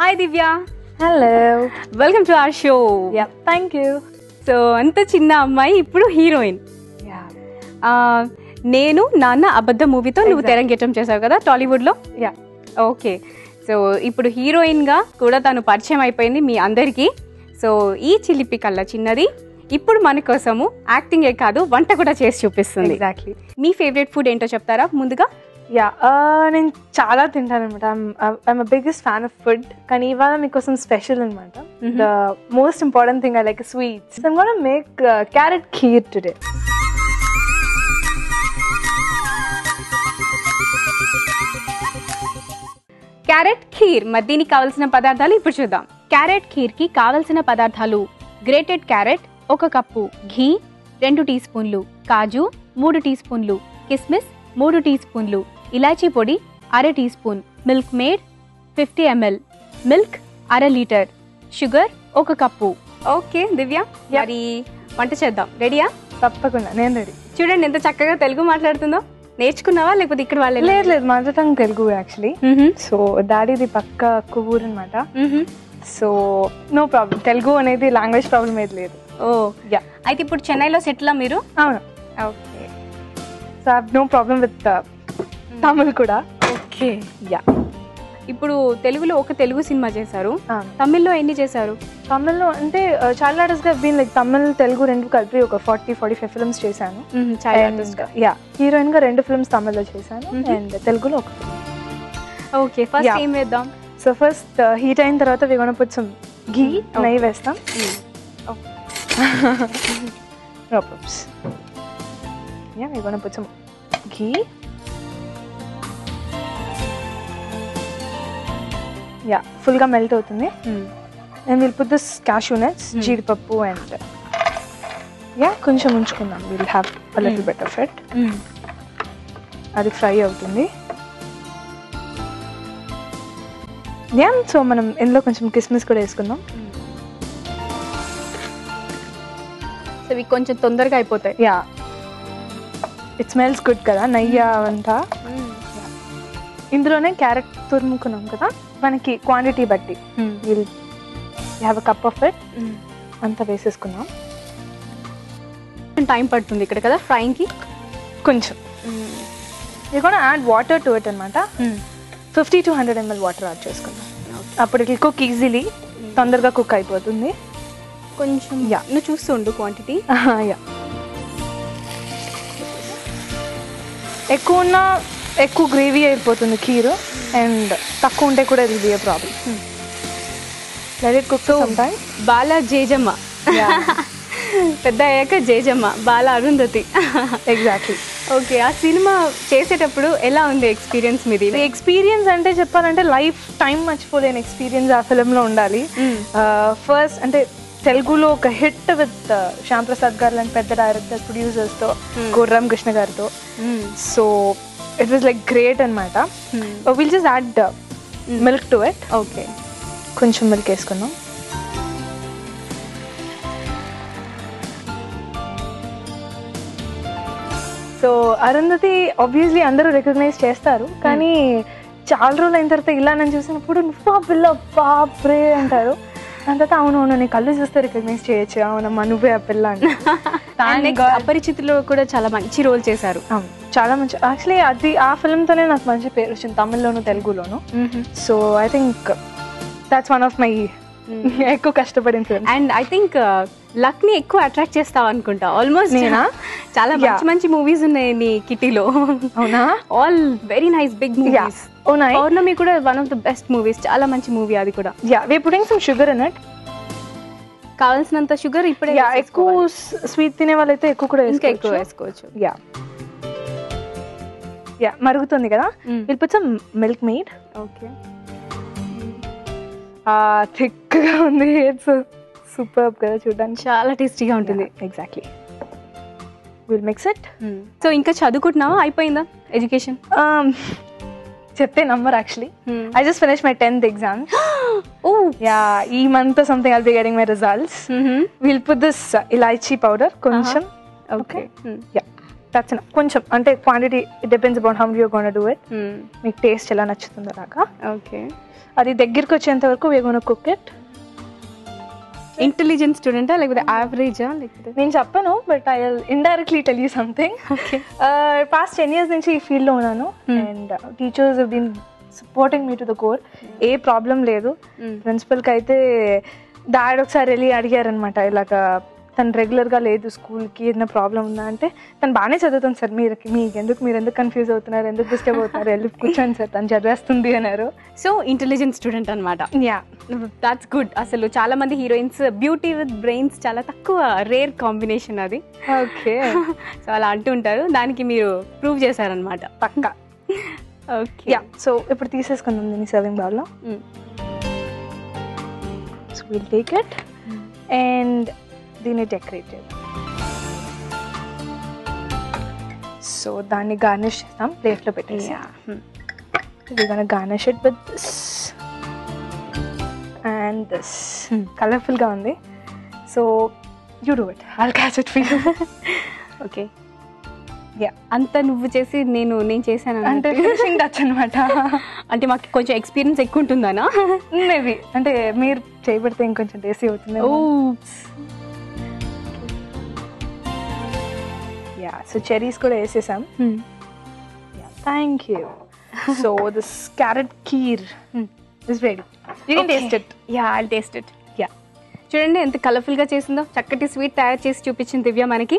Hi Divya hello welcome to our show yeah thank you so అంత చిన్న అమ్మాయి ఇప్పుడు హీరోయిన్ యా నేను నాన్న అబద్ధ మూవీతో నువ్వు. తెరంగేటం చేసావు కదా టాలీవుడ్లో యా ఓకే సో ఇప్పుడు హీరోయిన్గా కూడా తను పరిచయం అయిపోయింది మీ అందరికీ. సో ఈ చిలిపి కళ్ళ చిన్నది ఇప్పుడు మన కోసము యాక్టింగే కాదు వంట కూడా చేసి చూపిస్తుంది. ఎగ్జాక్ట్లీ మీ ఫేవరెట్ ఫుడ్ ఏంటో చెప్తారా? ముందుగా యా నేను చాలా తింటాను అనమాట I'm biggest fan of food కానీ ఇవాళ మీకోసం స్పెషల్ అనమాట the most important thing I like sweets I'm gonna make carrot kheer today carrot kheer మరి దీనికి కావలసిన పదార్థాలు ఇప్పుడు చూద్దాం. క్యారెట్ ఖీర్కి కావలసిన పదార్థాలు గ్రేటెడ్ క్యారెట్ ఒక కప్పు ఘీ రెండు టీ స్పూన్లు కాజు మూడు టీ స్పూన్లు కిస్మిస్ మూడు టీ స్పూన్లు ఇలాచీ పొడి అర teaspoon. Milkmaid fifty ML. Milk అర లీటర్. షుగర్ ఒక కప్పు. ఓకే దివ్య. మరి వంట చేద్దాం. రెడీయా? తప్పకుండా నేను రెడీ. చూడండి ఎంత చక్కగా తెలుగు మాట్లాడుతుందో. నేర్చుకున్నావా లేకపోతే ఇక్కడ వాళ్ళే? లేదు లేదు టంగ్ తెలుగు యాక్చువల్లీ. సో డాడీది పక్క కువూర్ అనమాట సో నో ప్రాబ్లం తెలుగు అనేది లాంగ్వేజ్ ప్రాబ్లం ఏది లేదు. Oh yeah. అయితే ఇప్పుడు చెన్నైలో సెటిల్ మీరు? అవును. Okay. So I no problem with Tamil కూడా. ఓకే. యా. ఇప్పుడు తెలుగులో ఒక తెలుగు సినిమా చేశారు. తమిళ్ళో ఎన్ని చేశారు? తమిళ్ళో అంటే చాలా గా బీన్ లైక్ తమిళ్ తెలుగు రెండు కలిపి ఒక ఫార్టీ ఫార్టీ ఫైవ్ ఫిల్మ్స్ చేశాను యా హీరోయిన్గా రెండు ఫిల్మ్స్ తమిళ్ళో చేశాను. అండ్ తెలుగులో ఒక. Okay first. ఏం వేద్దాం? సో ఫస్ట్ హీట్ అయిన తర్వాత విగొన పుచ్చం ఘీ. నెయ్యి వేస్తాం. No problems yeah we gonna put some ghee yeah ఫుల్గా మెల్ట్ అవుతుంది. And will put this cashew nuts Hmm. జీడిపప్పు అండ్ యా కొంచెం ఉంచుకుందాం. Will have a little bit of it అది fry అవుతుంది. యా సో మనం ఇందులో కొంచెం కిస్మిస్ కూడా వేసుకుందాం. సో ఇవి కొంచెం తొందరగా అయిపోతాయి. యా ఇట్ స్మెల్స్ గుడ్ కదా నెయ్యి అవంతా ఇందులోనే క్యారెట్ తురుముకున్నాం కదా మనకి క్వాంటిటీ బట్టి. Will have a cup of it అంతా వేసేసుకుందాం టైం పడుతుంది ఇక్కడ కదా ఫ్రైయింగ్కి? కొంచెం. ఇది కూడా యాడ్ వాటర్ టు ఇట్ అనమాట fifty to hundred ML water add చేసుకుందాం. అప్పుడు ఇట్ కుక్ ఈజీలీ తొందరగా కుక్ అయిపోతుంది. కొంచెం Yeah. నువ్వు చూస్తూ ఉండు క్వాంటిటీ యా ఎక్కువ ఉన్న ఎక్కువ గ్రేవీ అయిపోతుంది ఖీరు అండ్ తక్కువ ఉంటే కూడా ఇది be problem let it cook some time బాల జేజమ్మ. పెద్ద అయ్యాక జేజమ్మ బాల అరుంధతి. ఎగ్జాక్ట్లీ ఓకే ఆ సినిమా చేసేటప్పుడు ఎలా ఉంది ఎక్స్పీరియన్స్ మీది? ఎక్స్పీరియన్స్ అంటే చెప్పాలంటే లైఫ్ టైం మర్చిపోలేని ఎక్స్పీరియన్స్ ఆ ఫిలింలో ఉండాలి. ఫస్ట్ అంటే తెలుగులో ఒక హిట్ విత్ శ్యామ్ ప్రసాద్ గారు లాంటి పెద్ద డైరెక్టర్స్ ప్రొడ్యూసర్స్తో. కోర్రామ్ కృష్ణ గారితో. So it was like great అనమాట will just add milk to it okay కొంచెం మిల్క్ వేసుకుందాం. సో అరుంధతి ఆబ్వియస్లీ అందరూ రికగ్నైజ్ చేస్తారు. కానీ చాలా రోజులు అయిన తర్వాత ఇలా నన్ను చూసినప్పుడు నువ్వు ఆ పిల్ల బాప్రే అంటారు. దాని తర్వాత అవును అవును నీ కళ్ళు చూస్తే రికగ్నైజ్ చేయొచ్చు. అవునమ్మా నువ్వే ఆ పిల్ల God. అపరిచితులో కూడా చాలా మంచి రోల్ చేశారు. చాలా మంచి యాక్చువల్లీ అది ఆ ఫిల్మ్తోనే నాకు మంచి పేరు వచ్చింది తమిళ్ళోను తెలుగులోను. So I think that's one of my ఎక్కువ కష్టపడిన ఫిల్మ్ అండ్ ఐ థింక్ లక్ని ఎక్కువ అట్రాక్ట్ చేస్తావు అనుకుంటా. ఆల్మోస్ట్ నేనా? చాలా మంచి. మంచి మూవీస్ ఉన్నాయి నీ కిటీలో అవునా? All very nice big movies Pournami కూడా one of the best movies చాలా మంచి మూవీ అది కూడా. Yeah we putting some sugar in it కావాల్సినంత షుగర్ ఇప్పుడే యా ఎక్కువ స్వీట్ తినే వాళ్ళైతే ఎక్కువ కూడా ఇంకా ఎక్కువ వేసుకోవచ్చు. యా యా మరుగుతుంది కదా? Will put some Milkmaid okay థిక్గా ఉంది ఇట్స్ సూపర్ కదా చూడడానికి. చాలా టేస్టీగా ఉంటుంది. Exactly will mix it so ఇంకా చదువుకుంటున్నావా? అయిపోయిందా ఎడ్యుకేషన్? చెప్తే number actually I just finish my tenth exam oh yeah ఈ month something I'll be getting my results will put this elaichi powder కొంచెం. Okay Yeah. టచ్ కొంచెం అంటే quantity it depends about how you gonna do it మీకు taste ఎలా నచ్చుతుందో అలాగా okay అది దగ్గరికి వచ్చేంత వరకు we gonna cook it intelligent స్టూడెంటా లేకపోతే యావరేజా లేకపోతే నేను చెప్పను but I indirectly tell you something past ten years నుంచి ఈ ఫీల్డ్లో ఉన్నాను. Hmm. And teachers been supporting me to the core A problem లేదు. ప్రిన్సిపల్కి అయితే డాడ్ ఒకసారి వెళ్ళి అడిగారనమాట ఇలాగ తను రెగ్యులర్గా లేదు స్కూల్కి ఏదైనా ప్రాబ్లం ఉందా అంటే తను బాగానే చదువుతుంది సార్. మీరు మీకు ఎందుకు మీరు ఎందుకు కన్ఫ్యూజ్ అవుతున్నారు? ఎందుకు డిస్టర్బ్ అవుతున్నారు? వెళ్ళి కూర్చోండి సార్. తను చదివేస్తుంది అన్నారు. సో ఇంటెలిజెంట్ స్టూడెంట్ అనమాట యా దాట్స్ గుడ్ అసలు చాలా మంది హీరోయిన్స్ బ్యూటీ విత్ బ్రెయిన్స్ చాలా తక్కువ రేర్ కాంబినేషన్ అది. ఓకే సో అలా అంటూ ఉంటారు. దానికి మీరు ప్రూవ్ చేశారనమాట పక్కా. ఓకే యా సో ఇప్పుడు తీసేసుకుందాం దీన్ని సర్వింగ్ బౌల్లో so will take it and దీన్ని డెకరేట్ చేద్దాం. సో దాన్ని గార్నిష్ చేద్దాం ప్లేట్లో పెట్టేసి garnish it with this and this. కలర్ఫుల్గా ఉంది. So you do it I'll catch it fee okay Yeah. అంత నువ్వు చేసి నేను నేను చేశాను అంటే అంటే ఫినిషింగ్ టచ్ అనమాట అంటే మాకు కొంచెం ఎక్స్పీరియన్స్ ఎక్కువ ఉంటుందనా మేబీ అంటే మీరు చేయబడితే ఇంకొంచెం టేస్టీ అవుతుంది యా సో చెరీస్ కూడా వేసేసాం. Thank you so this carrot kheer is ready you can taste it yeah I taste it yeah చూడండి ఎంత కలర్ఫుల్గా చేసిందో. చక్కటి స్వీట్ తయారు చేసి చూపించింది దివ్య మనకి.